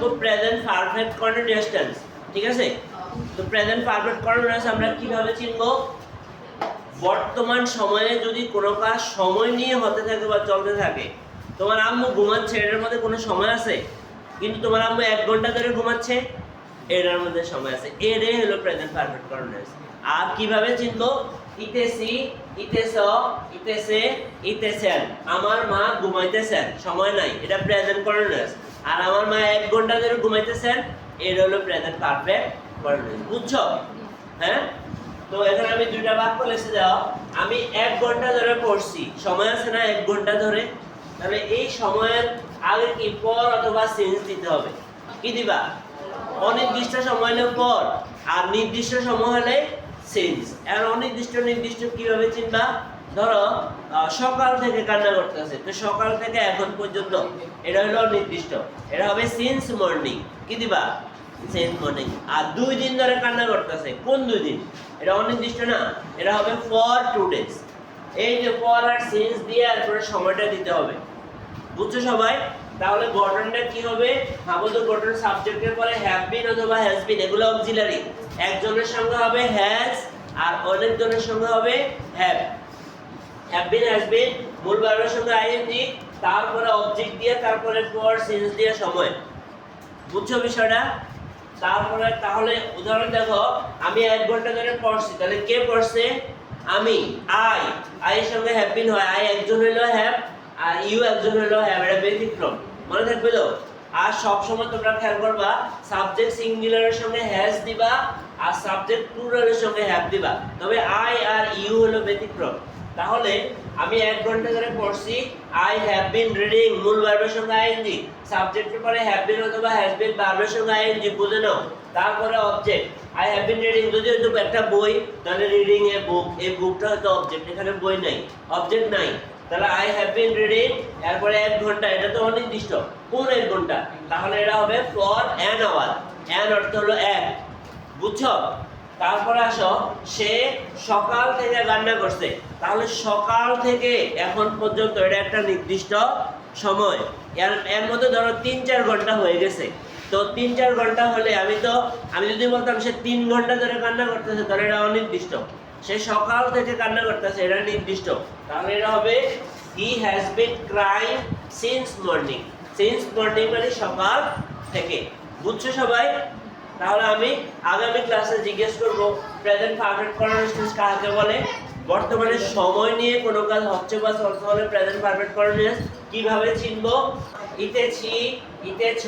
শিখব present perfect continuous tense ঠিক আছে? তো প্রেজেন্ট পারফেক্ট কন্টিনিউয়াস আমরা কীভাবে চিনবো? বর্তমান সময়ে যদি কোনো কাজ সময় নিয়ে হতে থাকে বা চলতে থাকে, তোমার আম্মু ঘুমাচ্ছে, এটার মধ্যে কোনো সময় আছে? কিন্তু তোমার আম্মু এক ঘণ্টা ধরে ঘুমাচ্ছে, এটার মধ্যে সময় আছে। এটাই হলো প্রেজেন্ট পারফেক্ট কন্টিনিউয়াস আর কীভাবে চিনবো? ইতেসি, ইতেস, ইতেসে ইতেছেন আমার মা ঘুমাইতেছেন, সময় নাই, এটা প্রেজেন্ট কন্টিনিউয়াস আর আমার মা এক ঘণ্টা ধরে ঘুমাইতেছেন এটা হলো প্রেজেন্ট পারফেক্ট কন্টিনিউয়াস বুঝছ? হ্যাঁ? তো এখানে আমি দুইটা বাক্য লিখে দাও। আমি এক ঘণ্টা ধরে পড়ছি। সময় আছে না এক ঘণ্টা ধরে? তাহলে এই সময়ের আগে কি পর অথবা সেন্স দিতে হবে? কি দিবা? অনির্দিষ্ট সময় হলে পর, আর নির্দিষ্ট সময় হলে সেন্স আর অনির্দিষ্ট নির্দিষ্ট কীভাবে চিনবা? ধরো সকাল থেকে কান্না করতেছে। তো সকাল থেকে এখন পর্যন্ত এটা হলো অনির্দিষ্ট। এটা হবে সিন্স মর্নিং কি দিবা? সেন্স মর্নিং আর দুই দিন ধরে কান্না করতেছে। কোন দুই দিন? এটা অনির্দিষ্ট না। এটা হবে ফর টু ডেজ এই যে ফর আর সেন্স দিয়ে এরপরে সময়টা দিতে হবে। বুঝছ সবাই? তাহলে গঠনটা কি হবে? ভাবো তো গঠন সাবজেক্টের পরে হ্যাভ বিন অথবা হ্যাজ বিন এগুলো অক্সিলারি একজনের সঙ্গে হবে হ্যাজ আর অনেকজনের সঙ্গে হবে হ্যাভ হ্যাভ বিন মূল ভার্বের সঙ্গে আইএনজি, তারপরে অবজেক্ট দিয়ে, তারপরে পর সেন্স দিয়ে সময়। বুঝছ বিষয়টা? তারপরে তাহলে উদাহরণ দেখো, আমি এক ঘণ্টা ধরে পড়ছি, তাহলে কে পড়ছে? আমি আই আই সঙ্গে হ্যাভ বিন হয় আই একজন হইল হ্যাভ আর ইউ একজন হইল হ্যাভ এটা ব্যতিক্রম। মনে থাকবে তো? আর সব সময় তোমরা খেয়াল করবা সাবজেক্ট সিঙ্গুলারের সঙ্গে হ্যাজ দিবা, আর সাবজেক্ট প্লুরালের সঙ্গে হ্যাভ দিবা। তবে আই আর ইউ হলো ব্যতিক্রম। তাহলে আমি এক ঘণ্টা ধরে পড়ছি আই হ্যাভ বিন রিডিং মূল ভার্বের সঙ্গে আইএনজি সাবজেক্টের পরে হ্যাভ বিন অথবা হ্যাজ বিন ভার্বের সঙ্গে আইএনজি বুঝে নাও। তারপরে object I have been reading যদি হয়তো একটা বই, তাহলে রিডিং এ বুক এই বুকটা হয়তো অবজেক্ট এখানে বই নাই। অবজেক্ট নাই। তাহলে আই হ্যাভ বিন রিডিং এরপরে এক ঘণ্টা, এটা তো অনির্দিষ্ট। কোন এক ঘণ্টা? তাহলে এটা হবে ফর অ্যান আওয়ার অ্যান অর্থ হলো এক। বুঝছ? তারপরে আসো, সে সকাল থেকে রান্না করছে। তাহলে সকাল থেকে এখন পর্যন্ত এটা একটা নির্দিষ্ট সময়। এর এর মধ্যে ধরো তিন চার ঘণ্টা হয়ে গেছে। তো তিন চার ঘণ্টা হলে আমি তো, আমি যদি বলতাম সে তিন ঘণ্টা ধরে কান্না করতেছে, তাহলে এটা অনির্দিষ্ট। সে সকাল থেকে কান্না করতেছে, এটা নির্দিষ্ট। তাহলে এটা হবে he has been crime since morning since morning মানে সকাল থেকে। বুঝছ সবাই? তাহলে আমি আগামী ক্লাসে জিজ্ঞেস করব প্রেজেন্ট পারফেক্ট কন্টিনিউয়াস কাকে বলে? বর্তমানে সময় নিয়ে কোনো কাজ হচ্ছে বা চলতে হলে প্রেজেন্ট পারফেক্ট কন্টিনিউয়াস কীভাবে চিনবো? ইতে ছি ইতে ছ